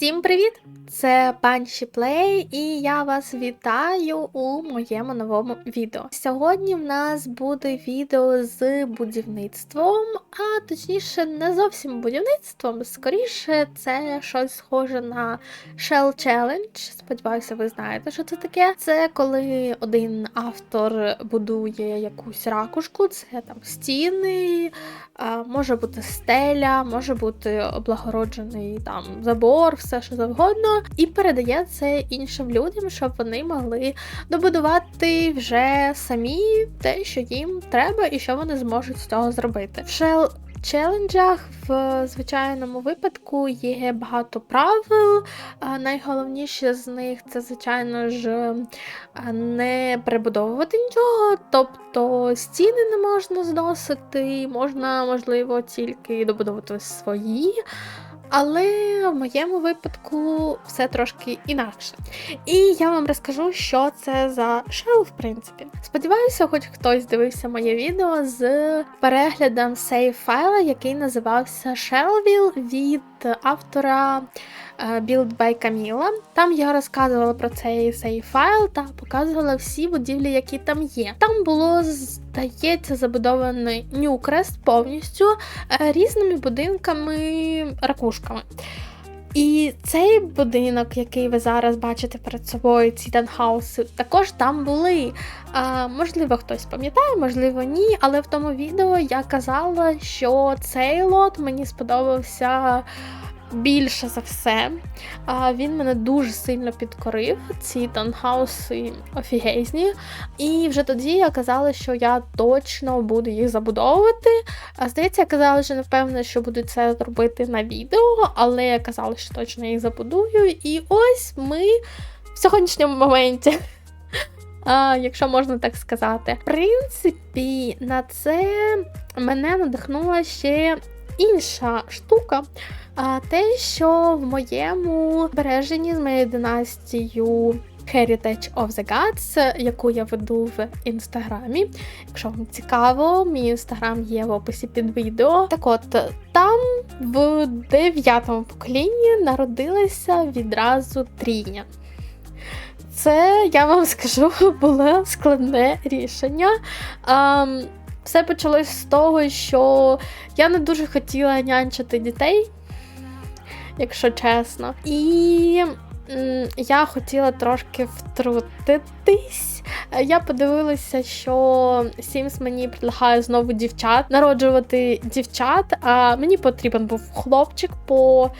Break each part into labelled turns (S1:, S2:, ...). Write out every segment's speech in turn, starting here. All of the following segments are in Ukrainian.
S1: Всім привіт! Це Банші Плей, і я вас вітаю у моєму новому відео. Сьогодні в нас буде відео з будівництвом, а точніше, не зовсім будівництвом. Скоріше, це щось схоже на Shell Challenge. Сподіваюся, ви знаєте, що це таке. Це коли один автор будує якусь ракушку, це там стіни, може бути стеля, може бути облагороджений там забор, все що завгодно і передає це іншим людям, щоб вони могли добудувати вже самі те, що їм треба, і що вони зможуть з цього зробити. В Shell челенджах в звичайному випадку є багато правил. Найголовніше з них це, звичайно ж, не перебудовувати нічого, тобто стіни не можна зносити, можна, можливо, тільки добудовувати свої. Але в моєму випадку все трошки інакше. І я вам розкажу, що це за шел, в принципі. Сподіваюся, хоч хтось дивився моє відео з переглядом сейф файла, який називався Shellville від автора Build by Camila. Там я розказувала про цей сейф файл та показувала всі будівлі, які там є. Там було, здається, забудований Нюкрест повністю е, різними будинками ракушками. І цей будинок, який ви зараз бачите перед собою, ці танхауси, також там були. А, Можливо, хтось пам'ятає, можливо, ні. Але в тому відео я казала, що цей лот мені сподобався більше за все. Він мене дуже сильно підкорив. Ці танхауси офігезні. І вже тоді я казала, що я точно буду їх забудовувати. А Здається, я казала, що не впевнена, що буду це робити на відео, але я казала, що точно їх забудую. І ось ми в сьогоднішньому моменті. А, Якщо можна так сказати. В принципі, на це мене надихнула ще інша штука. Те, що в моєму береженні з моєю династією Heritage of the Gods, яку я веду в інстаграмі. Якщо вам цікаво, мій інстаграм є в описі під відео. Так от, там в дев'ятому поколінні народилася відразу трійня. Це, я вам скажу, було складне рішення. Все почалось з того, що я не дуже хотіла нянчити дітей якщо чесно. І я хотіла трошки втрутитись. Я подивилася, що Sims мені предлагає знову дівчат народжувати дівчат, а мені потрібен був хлопчик по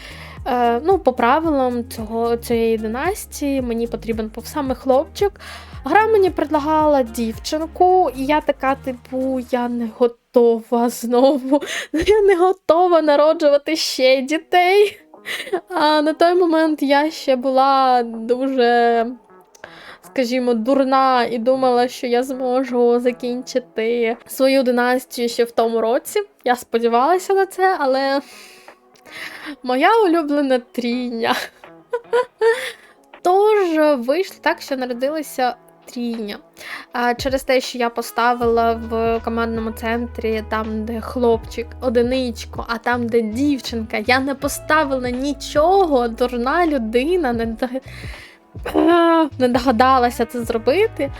S1: е, ну, по правилам цього, цієї династії. Мені потрібен був саме хлопчик. Гра мені предлагала дівчинку, і я така, типу, я не готова знову. Я не готова народжувати ще дітей. А на той момент я ще була дуже, скажімо, дурна і думала, що я зможу закінчити свою династію ще в тому році. Я сподівалася на це, але моя улюблена трійня. Тож вийшло так, що народилися А Через те, що я поставила в командному центрі, там, де хлопчик, одиничку, а там, де дівчинка, я не поставила нічого, дурна людина не, не догадалася це зробити.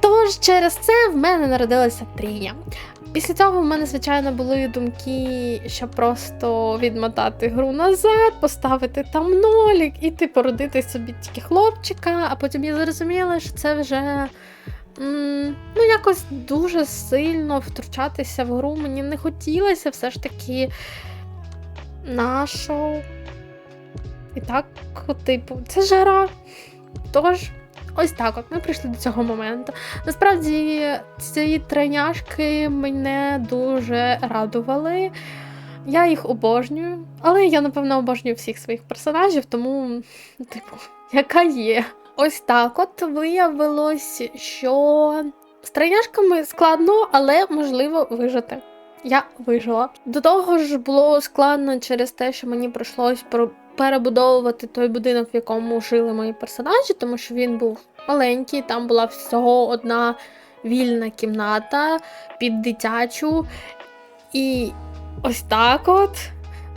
S1: Тож через це в мене народилася трійня. Після цього в мене, звичайно, були думки, щоб просто відмотати гру назад, поставити там нолік і типу родити собі тільки хлопчика, а потім я зрозуміла, що це вже ну, якось дуже сильно втручатися в гру. Мені не хотілося все ж таки нашого. І так, типу, це ж гра. Тож. Ось так от ми прийшли до цього моменту. Насправді ці тройняшки мене дуже радували. Я їх обожнюю, але я, напевно, обожнюю всіх своїх персонажів, тому, типу, яка є. Ось так от виявилось, що з тройняшками складно, але можливо вижити. Я вижила. До того ж було складно через те, що мені прийшлось перебудовувати той будинок, в якому жили мої персонажі, тому що він був маленький, там була всього одна вільна кімната під дитячу. І ось так от.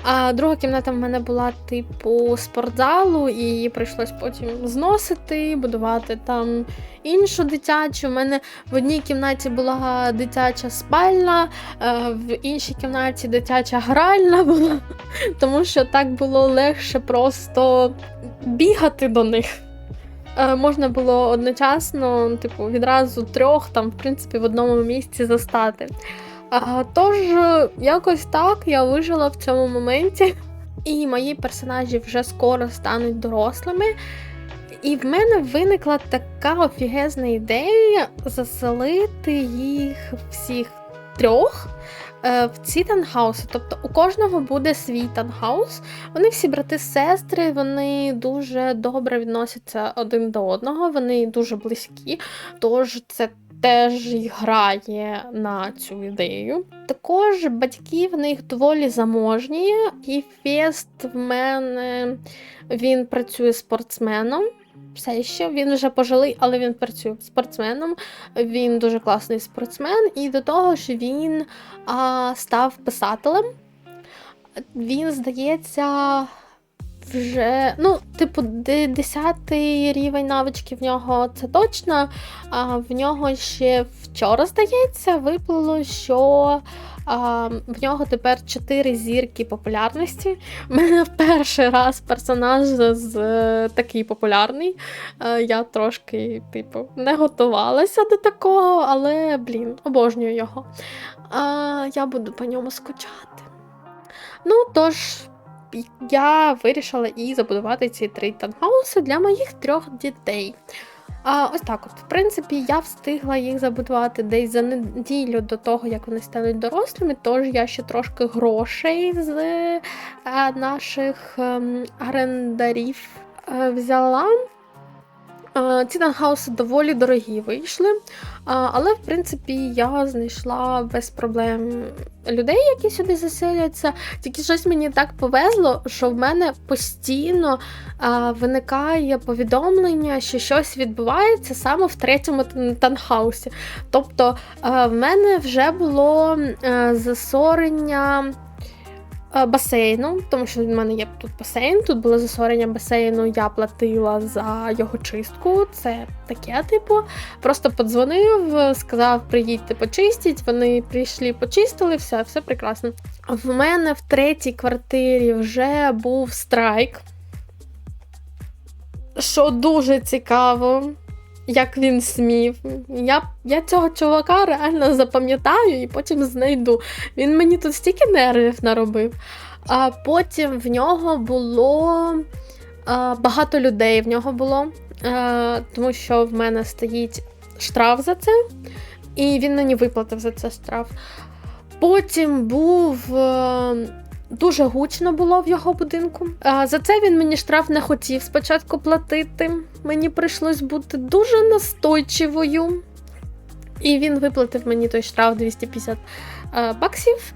S1: А друга кімната в мене була типу спортзалу, і її прийшлось потім зносити, будувати там іншу дитячу. У мене в одній кімнаті була дитяча спальня, е, в іншій кімнаті дитяча гральна була, тому що так було легше просто бігати до них. Е, Можна було одночасно, типу, відразу трьох там, в принципі, в одному місці застати. Тож, якось так я вижила в цьому моменті, і мої персонажі вже скоро стануть дорослими. І в мене виникла така офігезна ідея заселити їх всіх трьох е, в ці танхауси. Тобто у кожного буде свій танхаус. Вони всі брати-сестри, вони дуже добре відносяться один до одного, вони дуже близькі. Тож це теж грає на цю ідею. Також батьки в них доволі заможні, і Фест в мене він працює спортсменом. Все ще він вже пожилий, але він працює спортсменом. Він дуже класний спортсмен, і до того ж він а, став писателем. Він, здається, вже, ну, типу, де- 10 рівень навички в нього це точно. А в нього ще вчора, здається, виплило, що а, в нього тепер 4 зірки популярності. У мене перший раз персонаж з такий популярний. Е, я трошки, типу, не готувалася до такого, але, блін, обожнюю його. А, я буду по ньому скучати. Ну, тож, я вирішила і забудувати ці три танхауси для моїх трьох дітей. А ось так, от, в принципі, я встигла їх забудувати десь за неділю до того, як вони стануть дорослими, тож я ще трошки грошей з е, наших ем, орендарів е, взяла. Е, Ці танхауси доволі дорогі вийшли, е, але в принципі я знайшла без проблем людей, які сюди заселяться. Тільки щось мені так повезло, що в мене постійно е, виникає повідомлення, що щось відбувається саме в третьому тан- танхаусі. Тобто в мене вже було засорення. Е, Басейну, тому що в мене є тут басейн. Тут було засорення басейну, я платила за його чистку. Це таке, типу. Просто подзвонив, сказав, приїдьте почистіть. Вони прийшли, почистили, все, все прекрасно. В мене в третій квартирі вже був страйк. Що дуже цікаво, як він смів. Я, я цього чувака реально запам'ятаю і потім знайду. Він мені тут стільки нервів наробив. А потім в нього було а, багато людей. В нього було, а, тому що в мене стоїть штраф за це, і він мені виплатив за це штраф. Потім був. е, Дуже гучно було в його будинку. За це він мені штраф не хотів спочатку платити. Мені прийшлось бути дуже настойчивою. І він виплатив мені той штраф 250 е, баксів.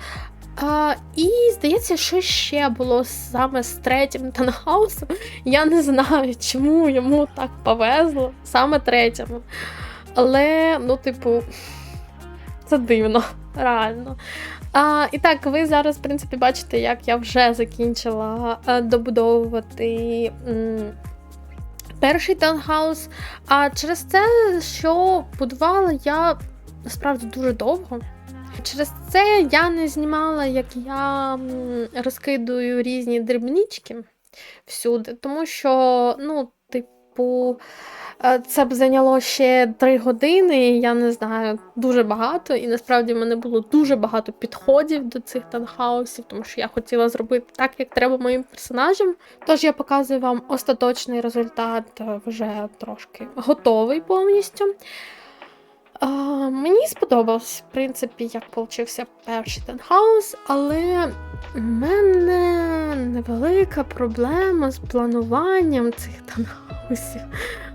S1: А, і здається, що ще було саме з третім танхаусом. Я не знаю, чому йому так повезло, саме третьому. Але, ну, типу, це дивно, реально. А, і так, ви зараз, в принципі, бачите, як я вже закінчила е, добудовувати перший таунхаус. А через це, що будувала я насправді дуже довго. Через це я не знімала, як я розкидую різні дрібнички всюди, тому що, ну, типу, це б зайняло ще три години, я не знаю, дуже багато. І насправді в мене було дуже багато підходів до цих танхаусів, тому що я хотіла зробити так, як треба моїм персонажам. Тож я показую вам остаточний результат е, вже трошки готовий повністю. А, мені сподобалось, в принципі, як получився перший танхаус, але в мене невелика проблема з плануванням цих танхаусів.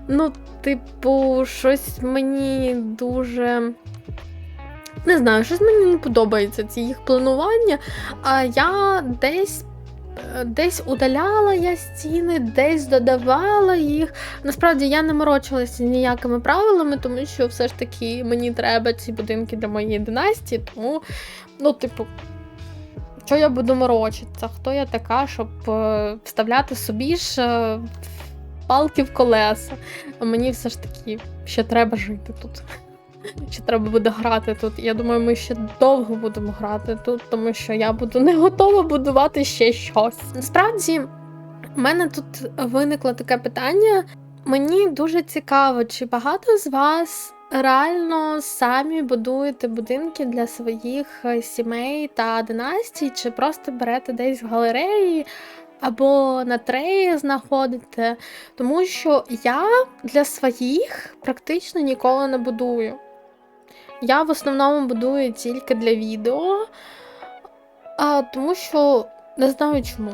S1: Ну, типу, щось мені дуже. Не знаю, щось мені не подобається ці їх планування. А я десь. Десь удаляла я стіни, десь додавала їх. Насправді я не морочилася ніякими правилами, тому що все ж таки мені треба ці будинки для моєї династії, тому, ну, типу, Що я буду морочитися? Хто я така, щоб е, вставляти собі ж е, палки в колеса? А мені все ж таки ще треба жити тут. Ще треба буде грати тут. Я думаю, ми ще довго будемо грати тут, тому що я буду не готова будувати ще щось. Насправді, в мене тут виникло таке питання. Мені дуже цікаво, чи багато з вас реально самі будуєте будинки для своїх е, сімей та династій, чи просто берете десь в галереї або на треї знаходите. Тому що я для своїх практично ніколи не будую. Я в основному будую тільки для відео, а, тому що не знаю чому.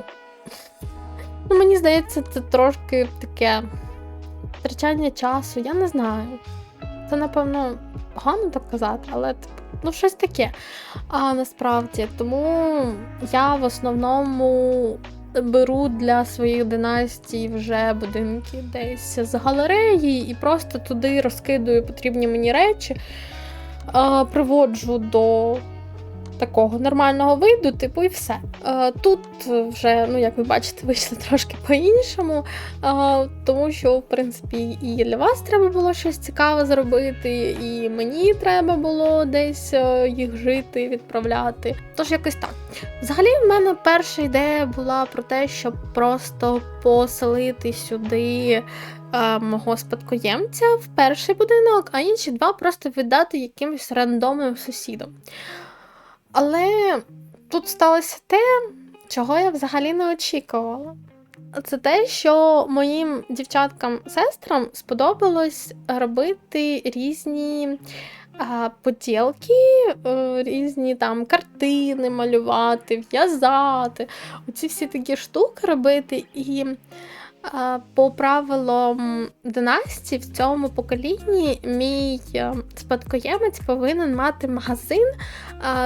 S1: Ну, Мені здається, це трошки таке втрачання часу, я не знаю. Це, напевно, погано так казати, але типу, ну, щось таке. А насправді, тому я в основному беру для своїх династій вже будинки десь з галереї і просто туди розкидую потрібні мені речі, приводжу до такого нормального виду, типу, і все. Е, Тут вже, ну як ви бачите, вийшло трошки по-іншому, е, тому що, в принципі, і для вас треба було щось цікаве зробити, і мені треба було десь е, їх жити, відправляти. Тож якось так. Взагалі, в мене перша ідея була про те, щоб просто поселити сюди. Мого спадкоємця в перший будинок, а інші два просто віддати якимось рандомним сусідам. Але тут сталося те, чого я взагалі не очікувала. Це те, що моїм дівчаткам-сестрам сподобалось робити різні а, поділки, е, різні там картини малювати, в'язати, оці всі такі штуки робити. І по правилам династії в цьому поколінні мій е, спадкоємець повинен мати магазин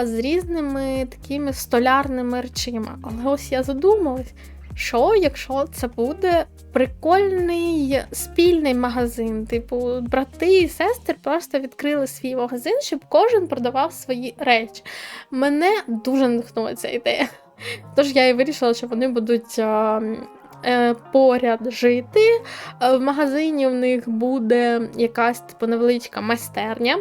S1: з різними такими столярними речима. Але ось я задумалась, що якщо це буде прикольний спільний магазин, типу брати і сестри просто відкрили свій магазин, щоб кожен продавав свої речі. Мене дуже надихнула ця ідея. Тож я і вирішила, що вони будуть. Е, Поряд жити. Е, В магазині в них буде якась типу невеличка майстерня,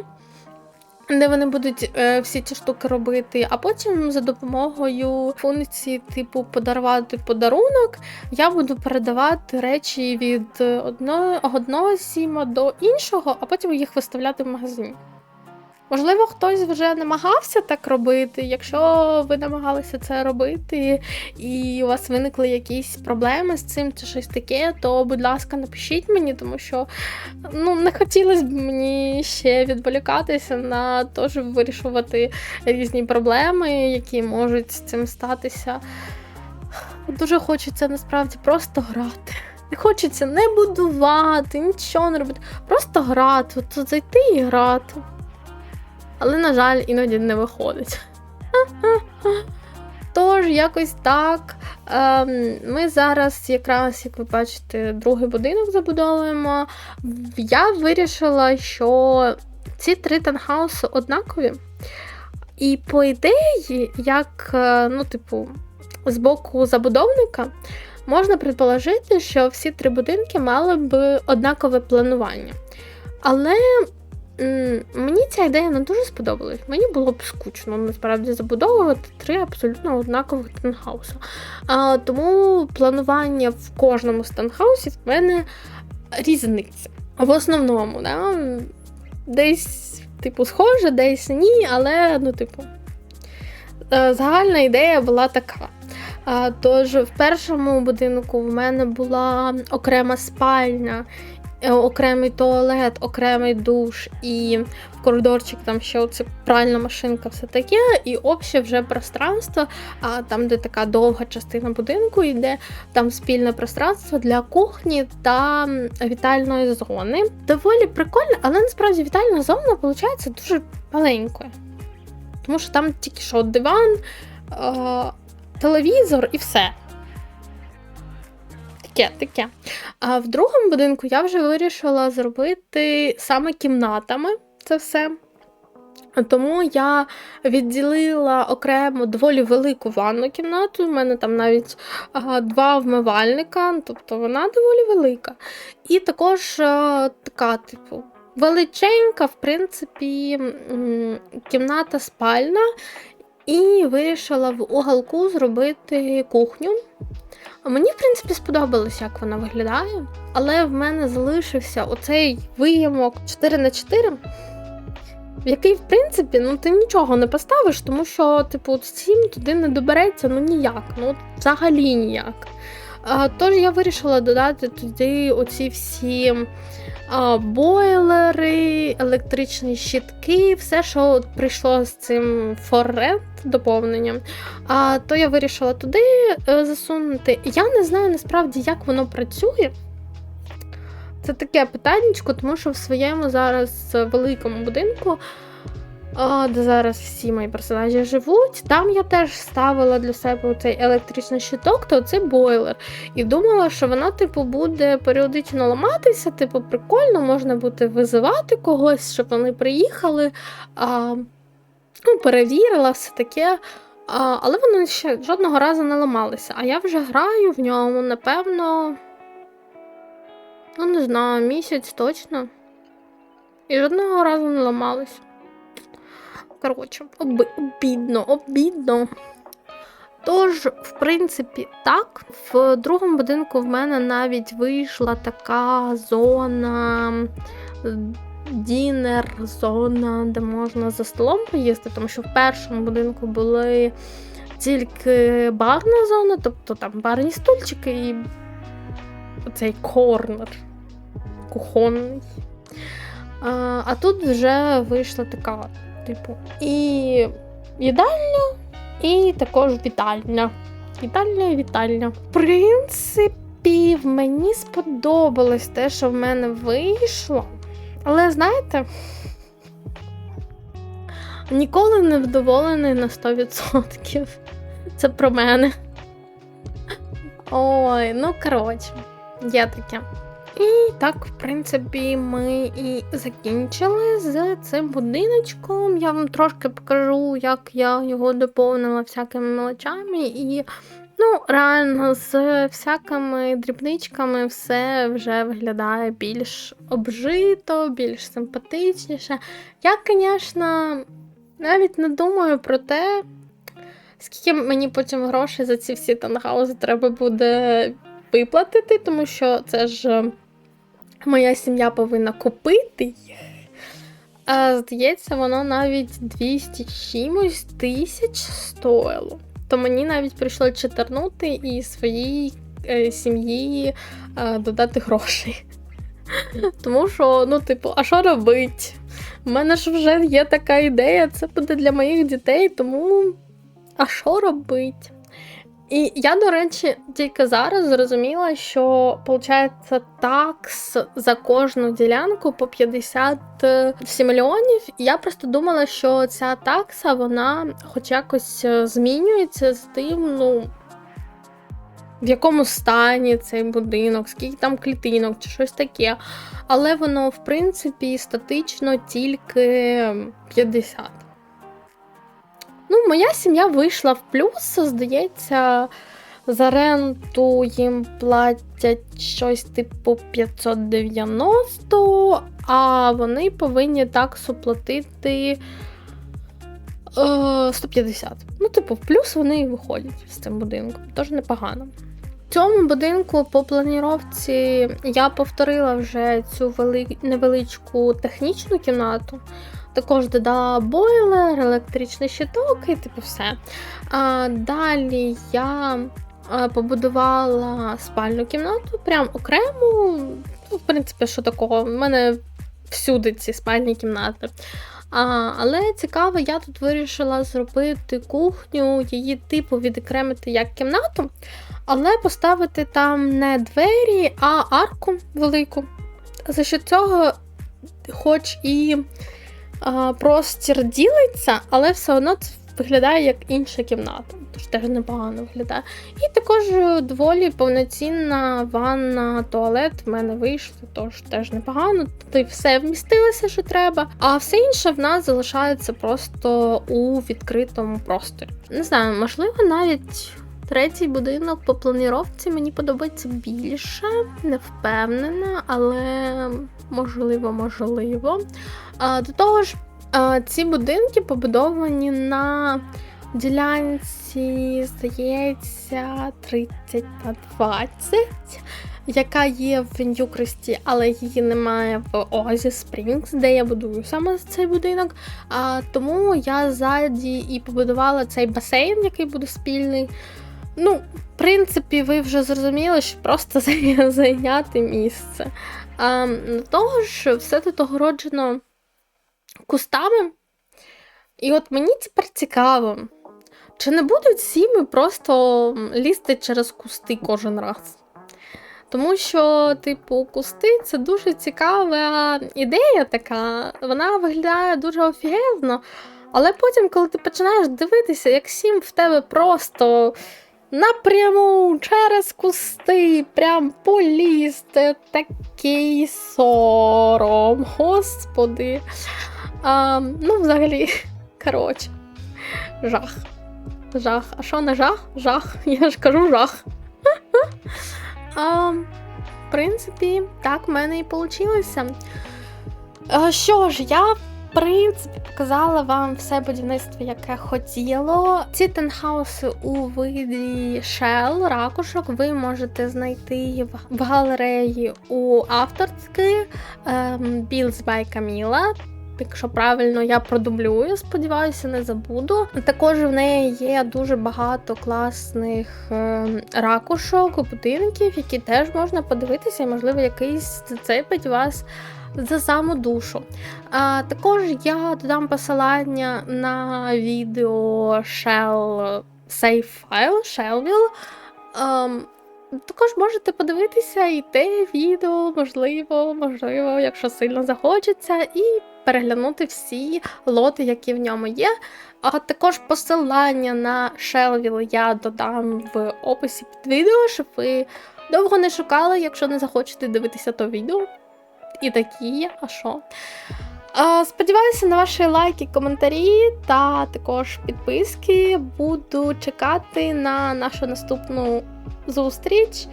S1: де вони будуть е, всі ці штуки робити, а потім за допомогою функції, типу подарувати подарунок, я буду передавати речі від одного, одного сіма до іншого, а потім їх виставляти в магазині. Можливо, хтось вже намагався так робити. Якщо ви намагалися це робити, і у вас виникли якісь проблеми з цим чи щось таке, то, будь ласка, напишіть мені, тому що ну, не хотілося б мені ще відволікатися на те, щоб вирішувати різні проблеми, які можуть з цим статися. Дуже хочеться насправді просто грати. Хочеться не будувати, нічого не робити. Просто грати, от зайти і грати. Але, на жаль, іноді не виходить. Тож, якось так. Ем, Ми зараз, якраз, як ви бачите, другий будинок забудовуємо. Я вирішила, що ці три танхауси однакові. І по ідеї, як, е, ну, типу, з боку забудовника, можна предположити, що всі три будинки мали б однакове планування. Але мені ця ідея не дуже сподобалась. Мені було б скучно насправді забудовувати три абсолютно однакових танхауса. А, тому планування в кожному з танхаусів в мене різниця. В основному, да? десь, типу, схоже, десь ні, але, ну, типу, е, загальна ідея була така. А, Тож в першому будинку в мене була окрема спальня, окремий туалет, окремий душ, і в коридорчик там ще оце пральна машинка, все таке, і обще вже пространство, а там, де така довга частина будинку, йде там спільне пространство для кухні та вітальної зони. Доволі прикольно, але насправді вітальна зона виходить дуже маленькою. Тому що там тільки що диван, е, телевізор і все. Таке, таке. А в другому будинку я вже вирішила зробити саме кімнатами це все. Тому я відділила окремо доволі велику ванну кімнату. У мене там навіть а, два вмивальника, тобто вона доволі велика. І також а, така, типу, величенька, в принципі, кімната спальна. І вирішила в уголку зробити кухню. Мені, в принципі, сподобалось, як вона виглядає, але в мене залишився оцей виямок 4 на 4 в який, в принципі, ну ти нічого не поставиш, тому що, типу, сім туди не добереться ну ніяк, ну взагалі ніяк. Тож я вирішила додати туди оці всі бойлери, електричні щитки, все, що прийшло з цим форрент доповненням. То я вирішила туди е, засунути. Я не знаю насправді, як воно працює. Це таке питаннячко, тому що в своєму зараз великому будинку, де зараз всі мої персонажі живуть, там я теж ставила для себе цей електричний щиток, то це бойлер. І думала, що вона, типу, буде періодично ламатися, типу, прикольно, можна буде визивати когось, щоб вони приїхали. А, ну, Перевірила все таке. А, Але вони ще жодного разу не ламалися. А я вже граю в ньому, напевно. Ну, не знаю, місяць точно. І жодного разу не ламалась. Коротше, оби... обідно, обідно. Тож, в принципі, так. В другому будинку в мене навіть вийшла така зона, дінер, зона, де можна за столом поїсти, тому що в першому будинку були тільки барна зона, тобто там барні стульчики і цей корнер кухонний. А а тут вже вийшла така, типу, і їдальня, і також вітальня. Вітальня і вітальня. В принципі, мені сподобалось те, що в мене вийшло. Але знаєте, ніколи не вдоволений на 100%. Це про мене. Ой, ну коротше, є таке. І так, в принципі, ми і закінчили з цим будиночком. Я вам трошки покажу, як я його доповнила всякими мелочами. І, ну, реально, з всякими дрібничками все вже виглядає більш обжито, більш симпатичніше. Я, звісно, навіть не думаю про те, скільки мені потім грошей за ці всі танхаузи треба буде виплатити, тому що це ж моя сім'я повинна купити. А, Здається, воно навіть 200 чимось тисяч стоїло. То мені навіть прийшло читернути і своїй е, сім'ї е, додати грошей. Тому що, ну, типу, а що робить? У мене ж вже є така ідея, це буде для моїх дітей, тому а що робить? І я, до речі, тільки зараз зрозуміла, що виходить такс за кожну ділянку по 57 мільйонів. Я просто думала, що ця такса вона хоч якось е, змінюється з тим, ну. В якому стані цей будинок, скільки там клітинок чи щось таке. Але воно, в принципі, статично тільки 50. Ну, моя сім'я вийшла в плюс, здається, за ренту їм платять щось типу 590, а вони повинні таксу платити е, 150. Ну, типу, в плюс вони виходять з цим будинком. Тож непогано. В цьому будинку по планіровці я повторила вже цю вели... невеличку технічну кімнату. Також додала бойлер, електричний щиток і типу все. А, Далі я побудувала спальну кімнату, прям окрему. Ну, В принципі, що такого? У мене всюди ці спальні кімнати. А, Але цікаво, я тут вирішила зробити кухню, її типу відокремити як кімнату, але поставити там не двері, а арку велику. За що цього, хоч і а, простір ділиться, але все одно це виглядає як інша кімната, тож теж непогано виглядає. І також доволі повноцінна ванна, туалет в мене вийшло, тож теж непогано. Тут все вмістилося, що треба. А все інше в нас залишається просто у відкритому просторі. Не знаю, можливо, навіть. Третій будинок по планіровці мені подобається більше, не впевнена, але можливо, можливо. До того ж, ці будинки побудовані на ділянці, здається, 30 на 20, яка є в Ньюкресті, але її немає в Оазі Спрінгс, де я будую саме цей будинок. Тому я ззаді і побудувала цей басейн, який буде спільний. Ну, в принципі, ви вже зрозуміли, що просто зайняти місце. А, До того ж, все тут огороджено кустами. І от мені тепер цікаво, чи не будуть сіми просто лізти через кусти кожен раз? Тому що, типу, кусти це дуже цікава ідея така, вона виглядає дуже офігезно, але потім, коли ти починаєш дивитися, як сім в тебе просто напряму через кусти, прям полізти, такий сором, господи. А, Ну, взагалі, коротше, жах. Жах. А що не жах? Жах. Я ж кажу жах. А, В принципі, так в мене і вийшло. Що ж, я, принципі, показала вам все будівництво, яке хотіло. Ці тенхауси у виді шел, ракушок, ви можете знайти в галереї у авторськи ем, Builds by Camila. Якщо правильно я продублюю, сподіваюся, не забуду. Також в неї є дуже багато класних е, ракушок, будинків, які теж можна подивитися, і, можливо, якийсь зацепить вас за саму душу. А, Також я додам посилання на відео Shell Save File, Shellville. Ем, також можете подивитися і те відео, можливо, можливо, якщо сильно захочеться, і переглянути всі лоти, які в ньому є. А також посилання на Shellville я додам в описі під відео, щоб ви довго не шукали, якщо не захочете дивитися то відео. І такі а що? Сподіваюся на ваші лайки, коментарі та також підписки. Буду чекати на нашу наступну зустріч.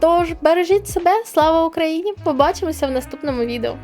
S1: Тож бережіть себе, слава Україні! Побачимося в наступному відео.